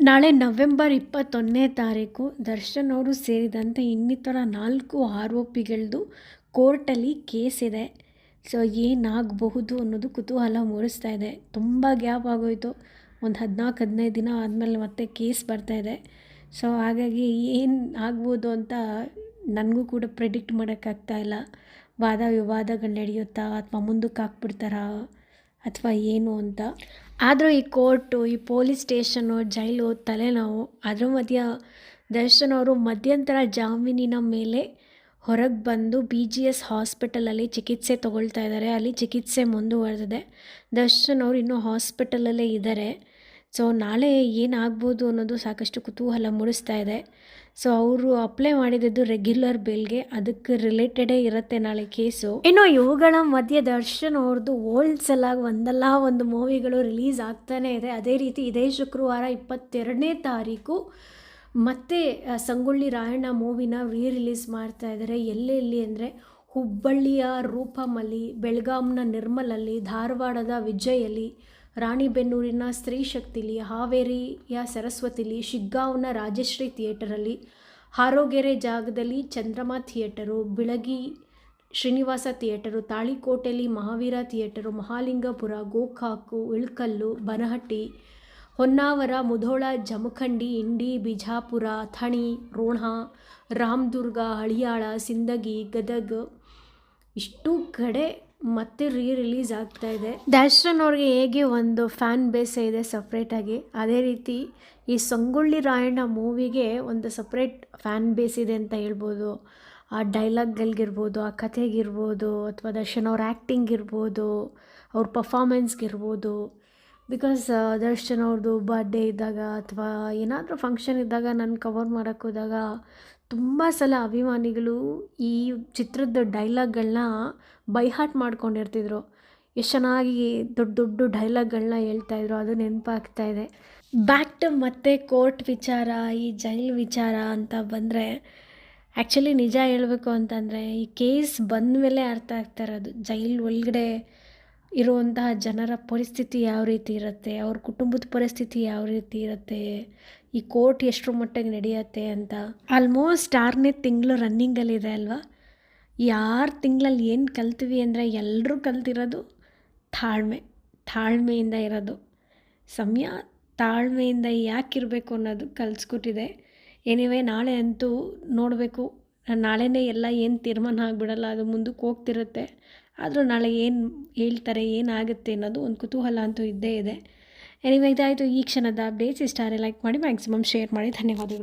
ನಾಳೆ ನವೆಂಬರ್ ಇಪ್ಪತ್ತೊಂದನೇ ತಾರೀಕು ದರ್ಶನ್ ಅವರು ಸೇರಿದಂತೆ ಇನ್ನಿತರ ನಾಲ್ಕು ಆರೋಪಿಗಳದ್ದು ಕೋರ್ಟಲ್ಲಿ ಕೇಸ್ ಇದೆ. ಸೊ, ಏನಾಗಬಹುದು ಅನ್ನೋದು ಕುತೂಹಲ ಮೂಡಿಸ್ತಾ ಇದೆ. ತುಂಬ ಗ್ಯಾಪ್ ಆಗೋಯಿತು. ಒಂದು ಹದಿನಾಲ್ಕು, ಹದಿನೈದು ದಿನ ಆದಮೇಲೆ ಮತ್ತೆ ಕೇಸ್ ಬರ್ತಾ ಇದೆ. ಸೊ, ಹಾಗಾಗಿ ಏನು ಆಗ್ಬೋದು ಅಂತ ನನಗೂ ಕೂಡ ಪ್ರಿಡಿಕ್ಟ್ ಮಾಡೋಕ್ಕಾಗ್ತಾ ಇಲ್ಲ. ವಾದ ವಿವಾದಗಳು ನಡೆಯುತ್ತಾ, ಅಥವಾ ಮುಂದಕ್ಕೆ ಹಾಕ್ಬಿಡ್ತಾರಾ ಅಥವಾ ಏನು ಅಂತ? ಆದರೂ ಈ ಕೋರ್ಟು, ಈ ಪೊಲೀಸ್ ಸ್ಟೇಷನು, ಜೈಲು, ತಲೆನೋವು, ಅದರ ಮಧ್ಯ ದರ್ಶನ್ ಅವರು ಮಧ್ಯಂತರ ಜಾಮೀನಿನ ಮೇಲೆ ಹೊರಗೆ ಬಂದು ಬಿ ಜಿ ಎಸ್ ಹಾಸ್ಪಿಟಲಲ್ಲಿ ಚಿಕಿತ್ಸೆ ತಗೊಳ್ತಾ ಇದ್ದಾರೆ. ಅಲ್ಲಿ ಚಿಕಿತ್ಸೆ ಮುಂದುವರೆದಿದೆ. ದರ್ಶನ್ ಅವರು ಇನ್ನೂ ಹಾಸ್ಪಿಟಲಲ್ಲೇ ಇದ್ದಾರೆ. ಸೊ ನಾಳೆ ಏನಾಗ್ಬೋದು ಅನ್ನೋದು ಸಾಕಷ್ಟು ಕುತೂಹಲ ಮೂಡಿಸ್ತಾ ಇದೆ. ಸೊ ಅವರು ಅಪ್ಲೈ ಮಾಡಿದ್ದು ರೆಗ್ಯುಲರ್ ಬೇಲ್ಗೆ ಅದಕ್ಕೆ ರಿಲೇಟೆಡೇ ಇರುತ್ತೆ ನಾಳೆ ಕೇಸು ಇನ್ನು ಇವುಗಳ ಮಧ್ಯೆ ದರ್ಶನ್ ಅವ್ರದ್ದು ಹೋಲ್ಸೇಲ್ ಒಂದಲ್ಲ ಒಂದು ಮೂವಿಗಳು ರಿಲೀಸ್ ಆಗ್ತಾನೆ ಇದೆ. ಅದೇ ರೀತಿ ಇದೇ ಶುಕ್ರವಾರ ಇಪ್ಪತ್ತೆರಡನೇ ತಾರೀಕು ಮತ್ತೆ ಸಂಗೊಳ್ಳಿ ರಾಯಣ್ಣ ಮೂವಿನ ರೀ ರಿಲೀಸ್ ಮಾಡ್ತಾ ಇದ್ದಾರೆ ಎಲ್ಲೆಲ್ಲಿ ಅಂದರೆ ಹುಬ್ಬಳ್ಳಿಯ ರೂಪಮಲ್ಲಿ, ಬೆಳಗಾಂನ ನಿರ್ಮಲಲ್ಲಿ, ಧಾರವಾಡದ ವಿಜಯಲ್ಲಿ ರಾಣಿಬೆನ್ನೂರಿನ ಸ್ತ್ರೀ ಶಕ್ತಿಲಿ ಹಾವೇರಿಯ ಸರಸ್ವತಿಲಿ ಶಿಗ್ಗಾಂವ್ನ ರಾಜಶ್ರೀ ಥಿಯೇಟರಲ್ಲಿ ಹಾರೋಗೆರೆ ಜಾಗದಲ್ಲಿ ಚಂದ್ರಮ ಥಿಯೇಟರು, ಬಿಳಗಿ ಶ್ರೀನಿವಾಸ ಥಿಯೇಟರು ತಾಳಿಕೋಟೆಯಲ್ಲಿ ಮಹಾವೀರ ಥಿಯೇಟರು, ಮಹಾಲಿಂಗಪುರ, ಗೋಕಾಕು, ಇಳ್ಕಲ್ಲು, ಬನಹಟ್ಟಿ, ಹೊನ್ನಾವರ, ಮುಧೋಳ, ಜಮಖಂಡಿ, ಇಂಡಿ, ಬಿಜಾಪುರ, ಥಣಿ, ರೋಣ, ರಾಮದುರ್ಗ, ಹಳಿಯಾಳ, ಸಿಂದಗಿ, ಗದಗ, ಇಷ್ಟು ಕಡೆ ಮತ್ತೆ ರೀ ರಿಲೀಸ್ ಆಗ್ತಾ ಇದೆ. ದರ್ಶನ್ ಅವ್ರಿಗೆ ಹೇಗೆ ಒಂದು ಫ್ಯಾನ್ ಬೇಸ್ ಇದೆ ಸಪ್ರೇಟಾಗಿ ಅದೇ ರೀತಿ ಈ ಸಂಗೊಳ್ಳಿ ರಾಯಣ್ಣ ಮೂವಿಗೆ ಒಂದು ಸಪ್ರೇಟ್ ಫ್ಯಾನ್ ಬೇಸ್ ಇದೆ ಅಂತ ಹೇಳ್ಬೋದು. ಆ ಡೈಲಾಗ್ಗಳಿಗಿರ್ಬೋದು ಆ ಕಥೆಗಿರ್ಬೋದು, ಅಥವಾ ದರ್ಶನ್ ಅವ್ರ ಆ್ಯಕ್ಟಿಂಗ್ ಇರ್ಬೋದು, ಅವ್ರ ಪರ್ಫಾಮೆನ್ಸ್ಗಿರ್ಬೋದು ಬಿಕಾಸ್ ದರ್ಶನ್ ಅವ್ರದ್ದು ಬರ್ಡೇ ಇದ್ದಾಗ ಅಥವಾ ಏನಾದರೂ ಫಂಕ್ಷನ್ ಇದ್ದಾಗ ನಾನು ಕವರ್ ಮಾಡೋಕ್ಕೆ ಹೋದಾಗ ತುಂಬ ಸಲ ಅಭಿಮಾನಿಗಳು ಈ ಚಿತ್ರದ ಡೈಲಾಗ್ಗಳನ್ನ ಬೈಹಾಟ್ ಮಾಡ್ಕೊಂಡಿರ್ತಿದ್ರು. ಎಷ್ಟು ಚೆನ್ನಾಗಿ ದೊಡ್ಡ ದೊಡ್ಡ ಡೈಲಾಗ್ಗಳನ್ನ ಹೇಳ್ತಾಯಿದ್ರು ಅದು ನೆನಪಾಗ್ತಾ ಇದೆ. ಬ್ಯಾಕ್ ಟು ಮತ್ತೆ ಕೋರ್ಟ್ ವಿಚಾರ, ಈ ಜೈಲ್ ವಿಚಾರ ಅಂತ ಬಂದರೆ ಆ್ಯಕ್ಚುಲಿ ನಿಜ ಹೇಳಬೇಕು ಅಂತಂದರೆ, ಈ ಕೇಸ್ ಬಂದ ಮೇಲೆ ಅರ್ಥ ಆಗ್ತಾ ಇರೋದು. ಜೈಲ್ ಒಳಗಡೆ ಇರುವಂತಹ ಜನರ ಪರಿಸ್ಥಿತಿ ಯಾವ ರೀತಿ ಇರುತ್ತೆ, ಅವ್ರ ಕುಟುಂಬದ ಪರಿಸ್ಥಿತಿ ಯಾವ ರೀತಿ ಇರುತ್ತೆ, ಈ ಕೋರ್ಟ್ ಎಷ್ಟರ ಮಟ್ಟಿಗೆ ನಡೆಯುತ್ತೆ ಅಂತ. ಆಲ್ಮೋಸ್ಟ್ ಆರನೇ ತಿಂಗಳು ರನ್ನಿಂಗಲ್ಲಿದೆ ಅಲ್ವಾ? ಯಾರು ತಿಂಗಳಲ್ಲಿ ಏನು ಕಲ್ತೀವಿ ಅಂದರೆ ಎಲ್ಲರೂ ಕಲ್ತಿರೋದು ತಾಳ್ಮೆ, ತಾಳ್ಮೆಯಿಂದ ಇರೋದು. ಸಮಯ ತಾಳ್ಮೆಯಿಂದ ಯಾಕಿರಬೇಕು ಅನ್ನೋದು ಕಲಿಸ್ಕೊಟ್ಟಿದೆ. ಎನಿವೆ ನಾಳೆ ಅಂತೂ ನೋಡಬೇಕು. ನಾಳೆನೇ ಎಲ್ಲ ಏನು ತೀರ್ಮಾನ ಆಗಿಬಿಡಲ್ಲ, ಅದು ಮುಂದಕ್ಕೆ ಹೋಗ್ತಿರುತ್ತೆ. ಆದರೂ ನಾಳೆ ಏನು ಹೇಳ್ತಾರೆ ಏನಾಗುತ್ತೆ ಅನ್ನೋದು ಒಂದು ಕುತೂಹಲ ಅಂತೂ ಇದ್ದೇ ಇದೆ. ಎನಿವೆ ಇದಾಯಿತು ಈ ಕ್ಷಣದ ಅಪ್ಡೇಟ್ಸ್ ಇಷ್ಟ ಲೈಕ್ ಮಾಡಿ ಮ್ಯಾಕ್ಸಿಮಮ್ ಶೇರ್ ಮಾಡಿ. ಧನ್ಯವಾದಗಳು.